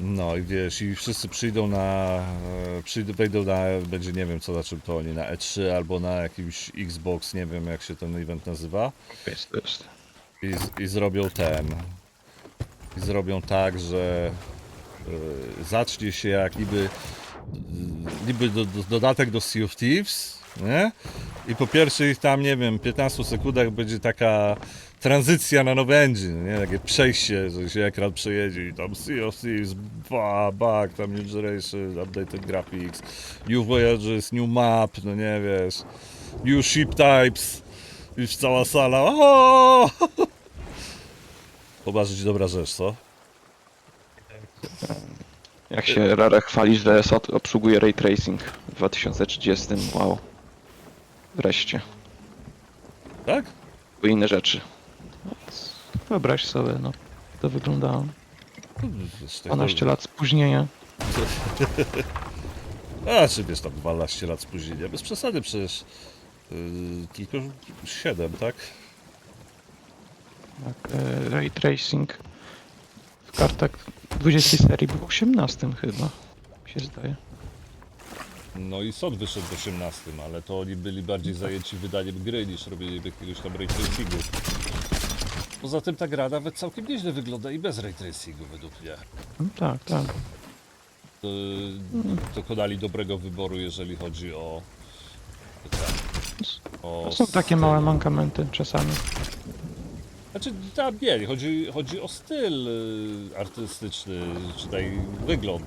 No i wiesz, i wszyscy przyjdą na, e, przyjdą, wejdą na, będzie nie wiem co na czym to oni, na E3 albo na jakimś Xbox, nie wiem jak się ten event nazywa. I, i zrobią ten, i zrobią tak, że e, zacznie się jak niby, niby do, do, dodatek do Sea of Thieves, nie? I po pierwszych tam, nie wiem, 15 sekundach będzie taka tranzycja na nowy engine, nie? Takie przejście, że się ekran przejedzie i tam Thieves, ba, bug, tam new generation, updated graphics, new voyages, new map, no nie wiesz, new ship types, już cała sala, o! Pobarzyć dobra rzecz, co? Jak się Rare chwali, że SOT obsługuje ray tracing w 2030. Wow. Wreszcie. Tak? Były inne rzeczy. Więc Wyobraź sobie, no. To wyglądało. Wiesz, tak 12 lat spóźnienia. A, czy wiesz, tam 12 lat spóźnienia. Bez przesady przecież. Yy, tylko 7, tak? Tak, e, ray tracing w kartach 20 serii był 18 chyba. Mi się zdaje. No i sąd wyszedł w 18, ale to oni byli bardziej zajęci wydaniem gry niż robieniem jakiegoś tam ray tracingu. Poza tym ta gra nawet całkiem nieźle wygląda i bez ray tracingu według mnie. No, tak, tak. To, dokonali dobrego wyboru, jeżeli chodzi o. o To są takie małe mankamenty czasami. Znaczy, tam nie, chodzi, chodzi o styl y, artystyczny, czy tutaj wygląd,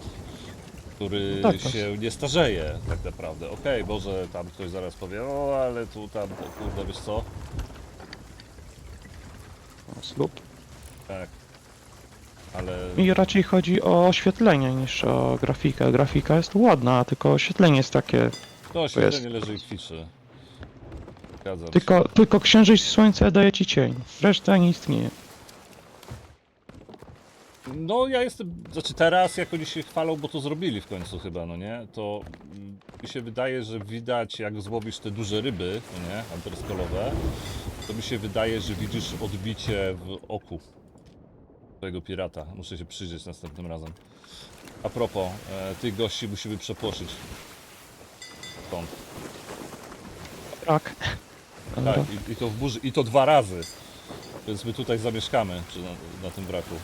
który Tak, to się nie starzeje tak naprawdę. Okej, może tam ktoś zaraz powie, o, ale tu tam, to, kurde, wiesz co? Slub. Tak. Ale Mi raczej chodzi o oświetlenie niż o grafikę. Grafika jest ładna, tylko oświetlenie jest takie. to jest- oświetlenie leży i kwiczy. Zgadzam się. Tylko, tylko księżyc i słońce daje ci cień. Reszta nie istnieje. No ja jestem, znaczy teraz jak oni się chwalą, bo to zrobili w końcu chyba, no nie? To mi się wydaje, że widać jak złowisz te duże ryby, no nie? To mi się wydaje, że widzisz odbicie w oku twojego pirata. Muszę się przyjrzeć następnym razem. A propos, e, tych gości musimy przepłoszyć. Stąd. Tak. Tak, i, i to w burzy, i to dwa razy. Więc my tutaj zamieszkamy przy, na, na tym wraku.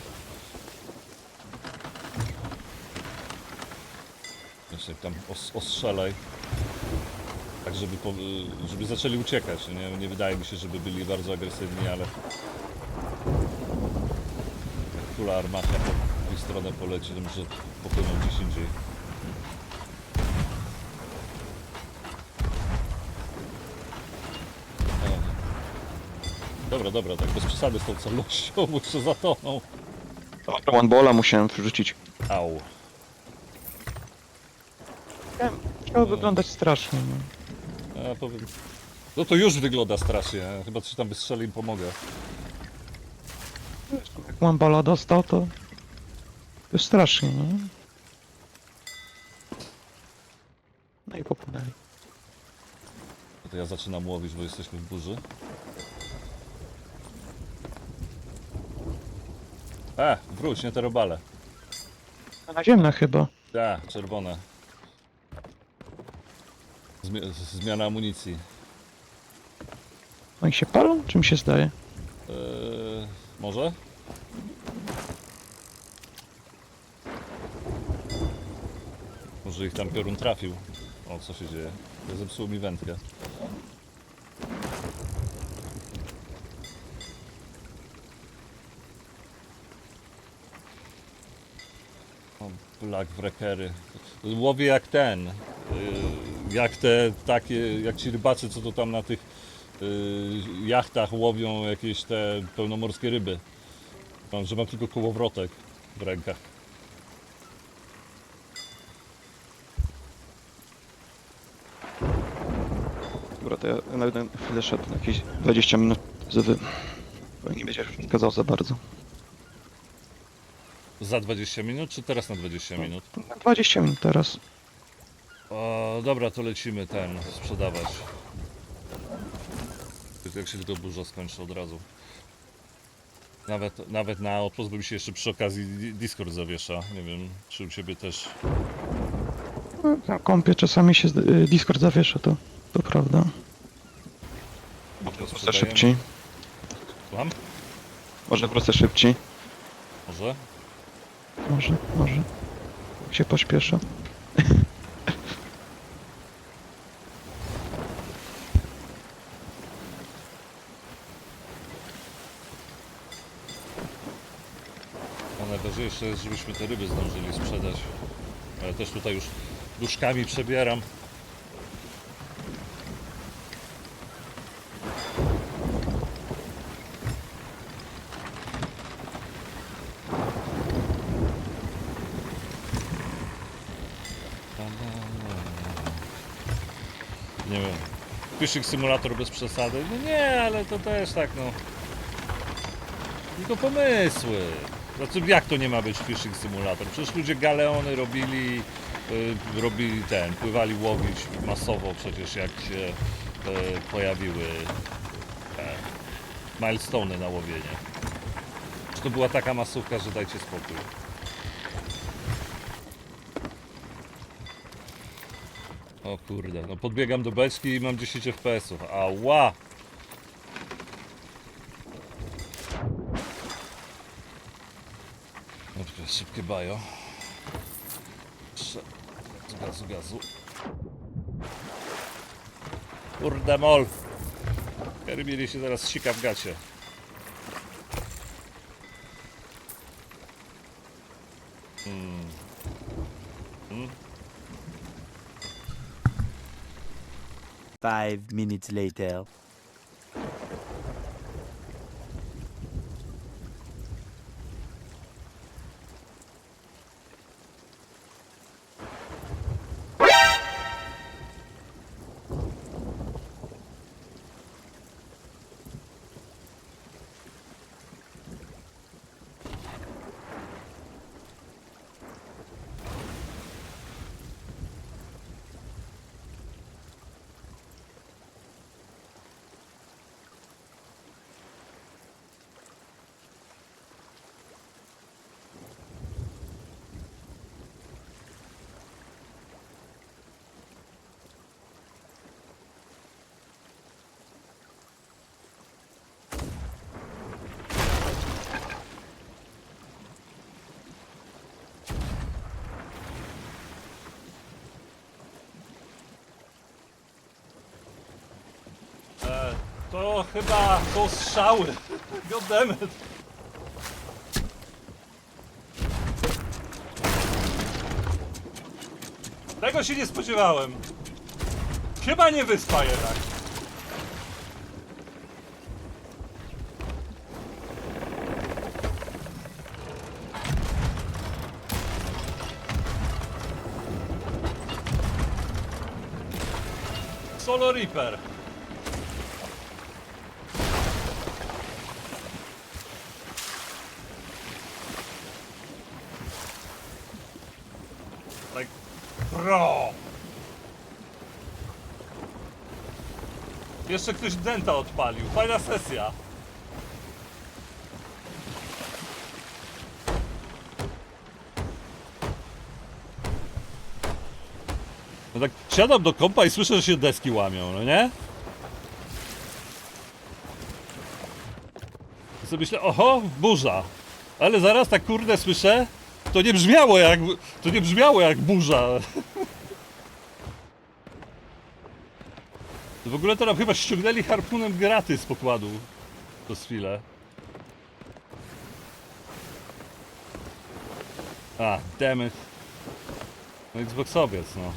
Jeszcze tam os, ostrzelaj. Tak, żeby, po, żeby zaczęli uciekać. Nie, nie wydaje mi się, żeby byli bardzo agresywni, ale... Jak kula armata po ich stronę poleci, to może popłyną gdzieś indziej. Dobra, dobra, tak bez przesady z tą celnością, bo jeszcze zatoną. Dobra, One Balla musiałem wrzucić. Au. Chciało wyglądać strasznie. No. Ja powiem... No to już wygląda strasznie, chyba coś tam wystrzeli im pomogę. Jak One Balla dostał, to... To jest strasznie, nie? No i popłynęli. No To ja zaczynam łowić, bo jesteśmy w burzy. E, wróć, nie te robale. Naziemne chyba. Tak, czerwone. Zmi zmiana amunicji. Oni się palą? Czym się zdaje? Eee, może? Może ich tam piorun trafił. O, co się dzieje? Zepsuło mi wędkę. O, Black Wreckery. Łowię jak ten. yy, Jak te takie, jak ci rybacy, co to tam na tych yy, jachtach łowią jakieś te pełnomorskie ryby. Mam, że mam tylko kołowrotek w rękach. Dobra, to ja na jeden chwilę szedł, na jakieś 20 minut żeby nie będzie przeszkadzał za bardzo. Za 20 minut, czy teraz na 20 minut? Na 20 minut teraz. O, dobra, to lecimy ten sprzedawać. Jak się tylko burza skończy od razu. Nawet, nawet na Outpost bym się jeszcze przy okazji Di- Discord zawiesza. Nie wiem, czy u ciebie też. No, Na kompie czasami się y, Discord zawiesza, to, to prawda. Może sprzedajemy? szybciej. Słucham? Może wrócę szybciej. Może? Może, może. Jak się pośpieszę. A najważniejsze jest, żebyśmy te ryby zdążyli sprzedać. Ja też tutaj już duszkami przebieram. Nie wiem. Fishing Simulator bez przesady? No nie, ale to też tak no. Tylko pomysły. Znaczy, jak to nie ma być fishing simulator? Przecież ludzie galeony robili, y, robili ten, pływali łowić masowo przecież jak się y, pojawiły te na łowienie. Czy to była taka masówka, że dajcie spokój. O kurde, no podbiegam do beczki i mam 10 FPS-ów. Ała! No tylko szybkie bajo. Z gazu, gazu. Kurde mol. Się zaraz sika w gacie. Hmm. Hmm? Five minutes later. E, to chyba są strzały. Goddammit. Tego się nie spodziewałem. Chyba nie wyspa jednak. Solo Reaper. Bro! Jeszcze ktoś denta odpalił. Fajna sesja. No tak siadam do kompa i słyszę, że się deski łamią, no nie? I sobie myślę, oho, burza. Ale zaraz tak kurde słyszę, to nie brzmiało jak, to nie brzmiało jak burza. W ogóle to nam chyba ściągnęli harpunem graty z pokładu. Przez chwilę. A, dammit. No Xboxowiec, no.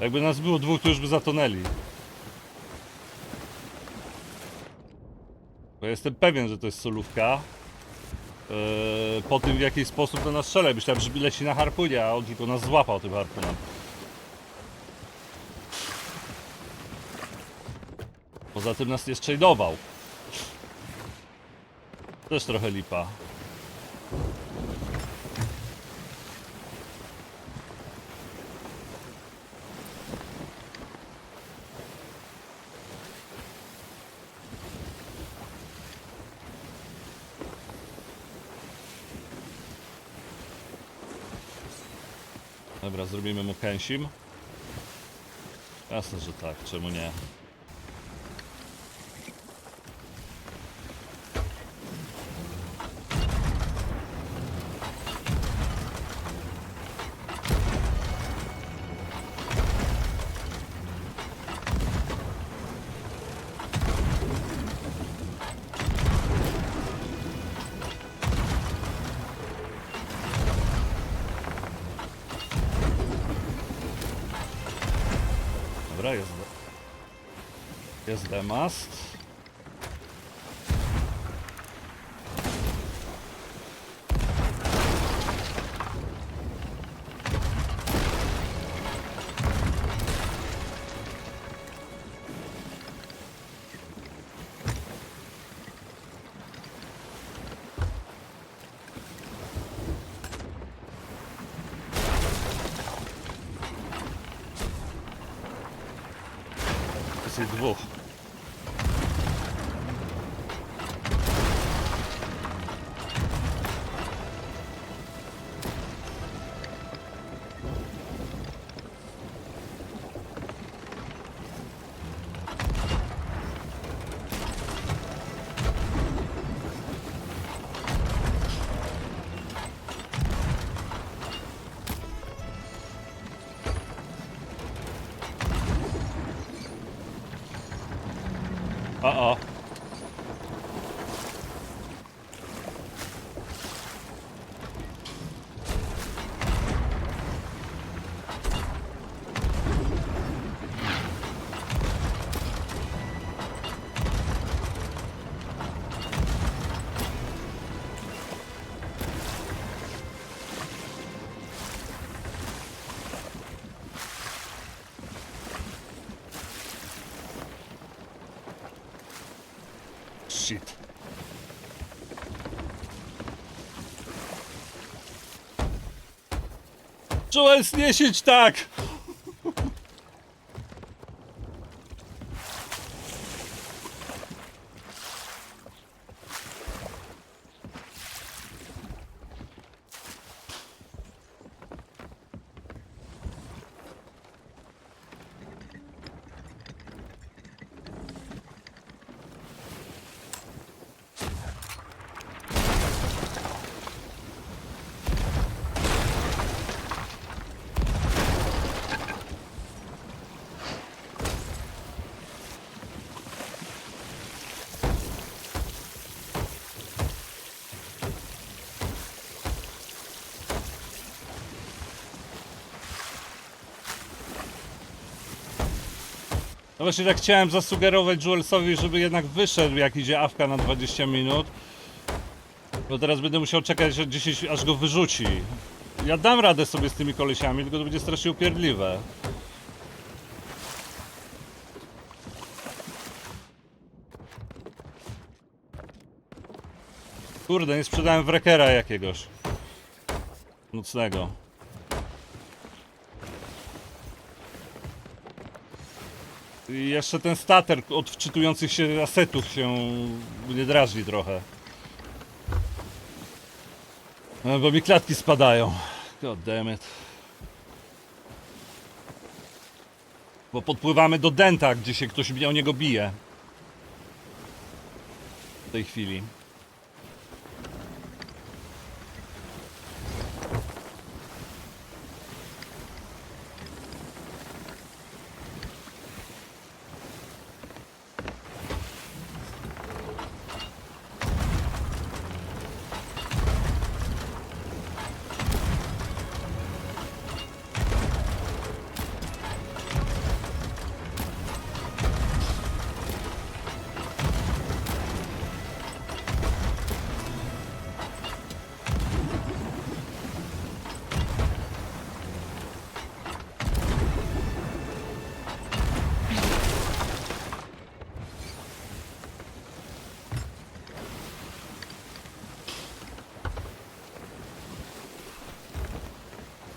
Jakby nas było dwóch, to już by zatonęli. Bo jestem pewien, że to jest solówka. Eee, po tym w jaki sposób to nas strzela. Myślałem, że leci na harpunie, a on tylko nas złapał tym harpunem. Poza tym nas nie strzejdował. Też trochę lipa. Dobra, zrobimy mu kęsim. Jasne, że tak, czemu nie? Dobra, jest. Jest demast. Shit. Nie siedź tak! No właśnie tak chciałem zasugerować Joelsowi, żeby jednak wyszedł jak idzie awka na 20 minut. Bo teraz będę musiał czekać od 10 aż go wyrzuci. Ja dam radę sobie z tymi kolesiami, tylko to będzie strasznie upierdliwe. Kurde, nie sprzedałem wrekera jakiegoś. Nocnego. I jeszcze ten stater od wczytujących się asetów się nie drażni trochę. No, bo mi klatki spadają. God damn it. Bo podpływamy do Denta, gdzie się ktoś o niego bije. W tej chwili.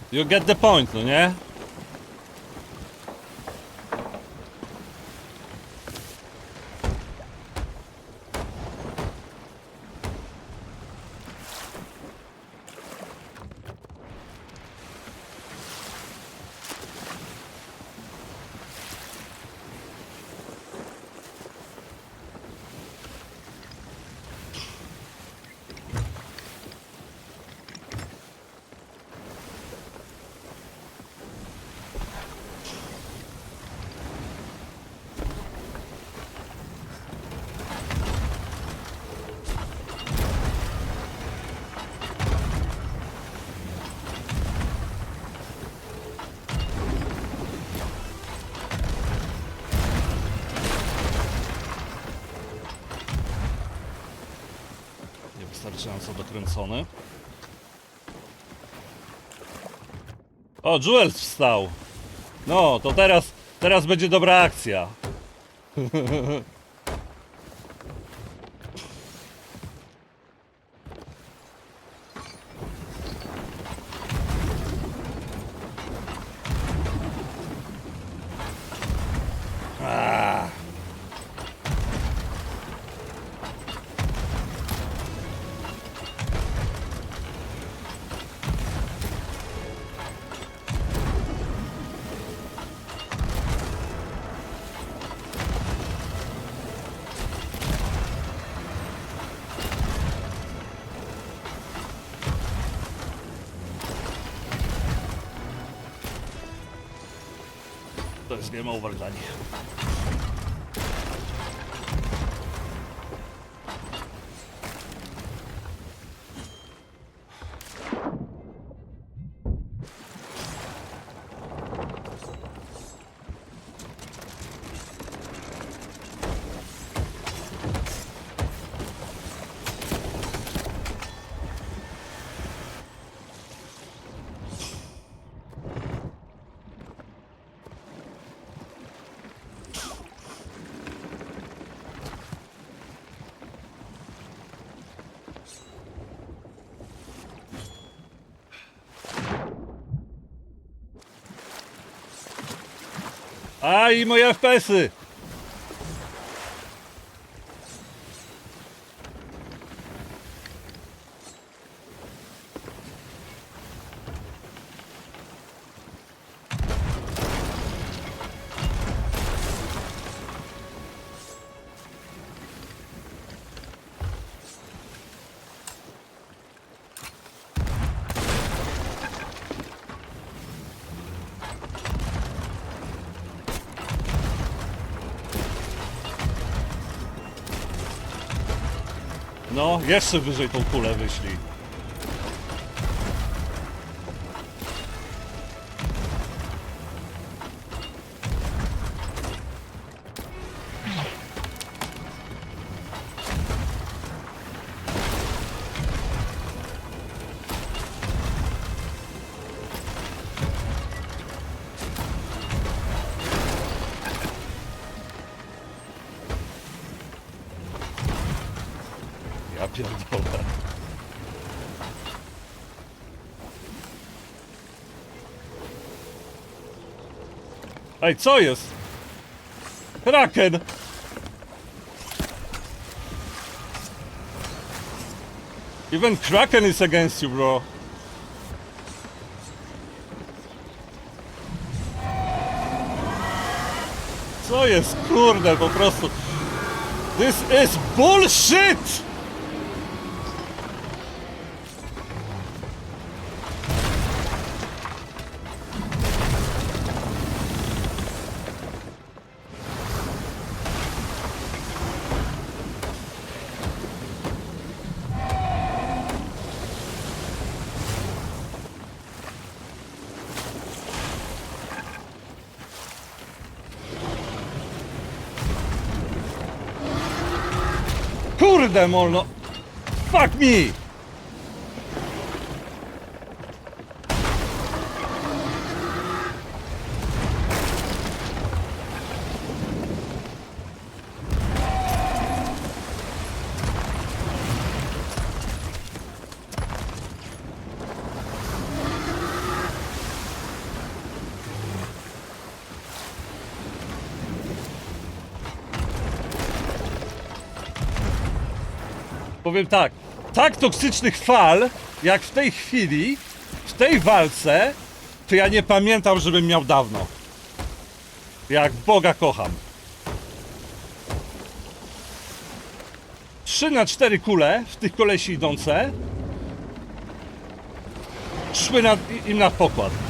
You get the point, no nie? Wystarczająco dokręcony. O, Jules wstał. No, to teraz, teraz będzie dobra akcja. To jest game over dla. A i moje FPS-y! No, jeszcze wyżej tą kulę wyślij. Pierdolę. Ej, co jest? Kraken! Even Kraken is against you, bro. Co jest, kurde, po prostu. This is bullshit! Kurde molno! Fuck me! Powiem tak, tak toksycznych fal, jak w tej chwili, w tej walce, to ja nie pamiętam, żebym miał dawno. Jak Boga kocham. 3 na 4 kule w tych kolesi idące szły im na pokład.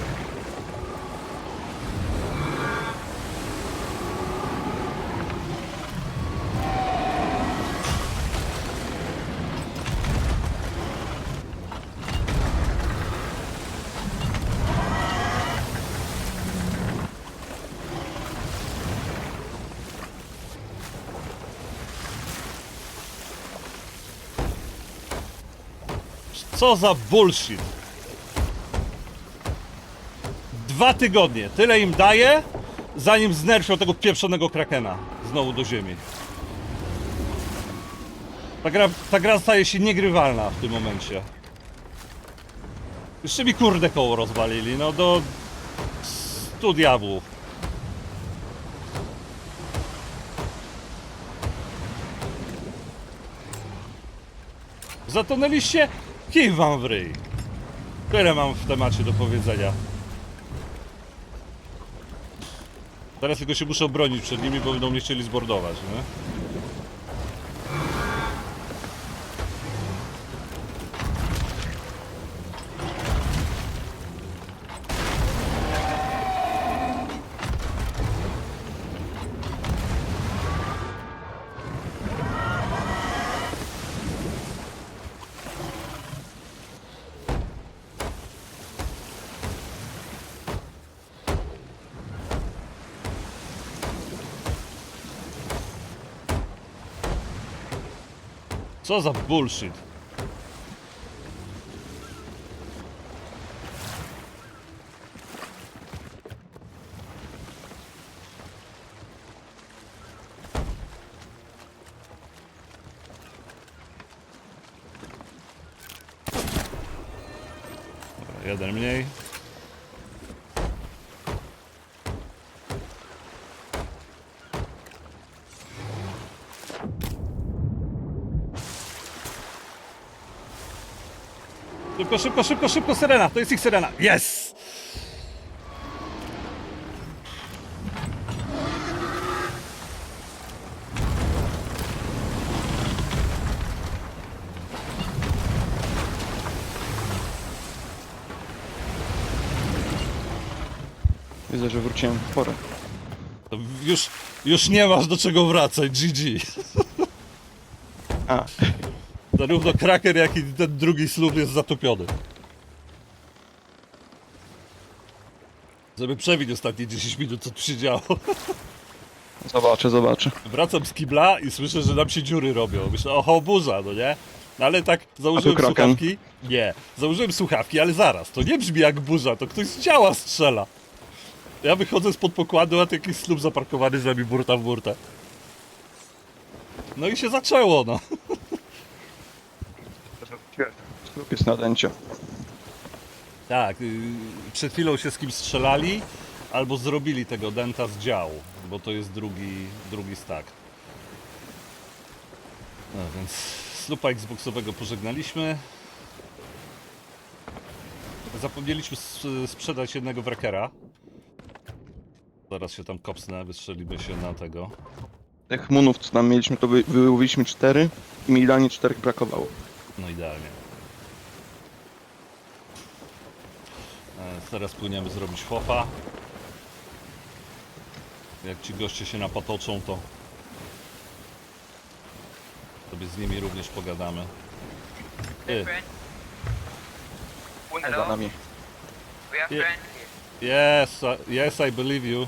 Co za bullshit. Dwa tygodnie. Tyle im daje, zanim znerfią tego pieprzonego krakena znowu do ziemi. Ta gra, ta gra staje się niegrywalna w tym momencie. Jeszcze mi kurde koło rozwalili, no do... stu diabłów. Zatonęliście? Kij wam w ryj. Tyle mam w temacie do powiedzenia. Teraz tylko się muszę obronić przed nimi, bo będą mnie chcieli zbordować, nie? Co za bullshit. Jeden mniej. Szybko, szybko, szybko, szybko, syrena. To jest ich syrena. Yes! Widzę, że wróciłem w porę. To już, już nie masz do czego wracać, GG. A, Zarówno Kraker, jak i ten drugi slur jest zatopiony. Żeby przewidzieć ostatnie 10 minut, co tu się działo. zobaczę, zobaczę. Wracam z kibla i słyszę, że nam się dziury robią. Myślę, oho, burza, no nie? No ale tak, założyłem kraken? słuchawki. Nie, założyłem słuchawki, ale zaraz, to nie brzmi jak burza, to ktoś z działa strzela. Ja wychodzę spod pokładu, a to jakiś slub zaparkowany z nami burta w burtę. No i się zaczęło, no. Lub jest na dęcie. Tak, yy, przed chwilą się z kim strzelali, albo zrobili tego denta z działu, bo to jest drugi, drugi stack. No więc slupa Xboxowego pożegnaliśmy. Zapomnieliśmy sprzedać jednego wrekera. Zaraz się tam kopsnę, wystrzelimy się na tego. Tych munów, co tam mieliśmy, to wy- wyłowiliśmy cztery i mi idealnie czterech brakowało. No idealnie. Teraz płyniemy zrobić fofa. Jak ci goście się napatoczą, to sobie z nimi również pogadamy. Ty, friend. Płynę Hello? za nami. We have Yeah. friend yes, I- yes, I believe you.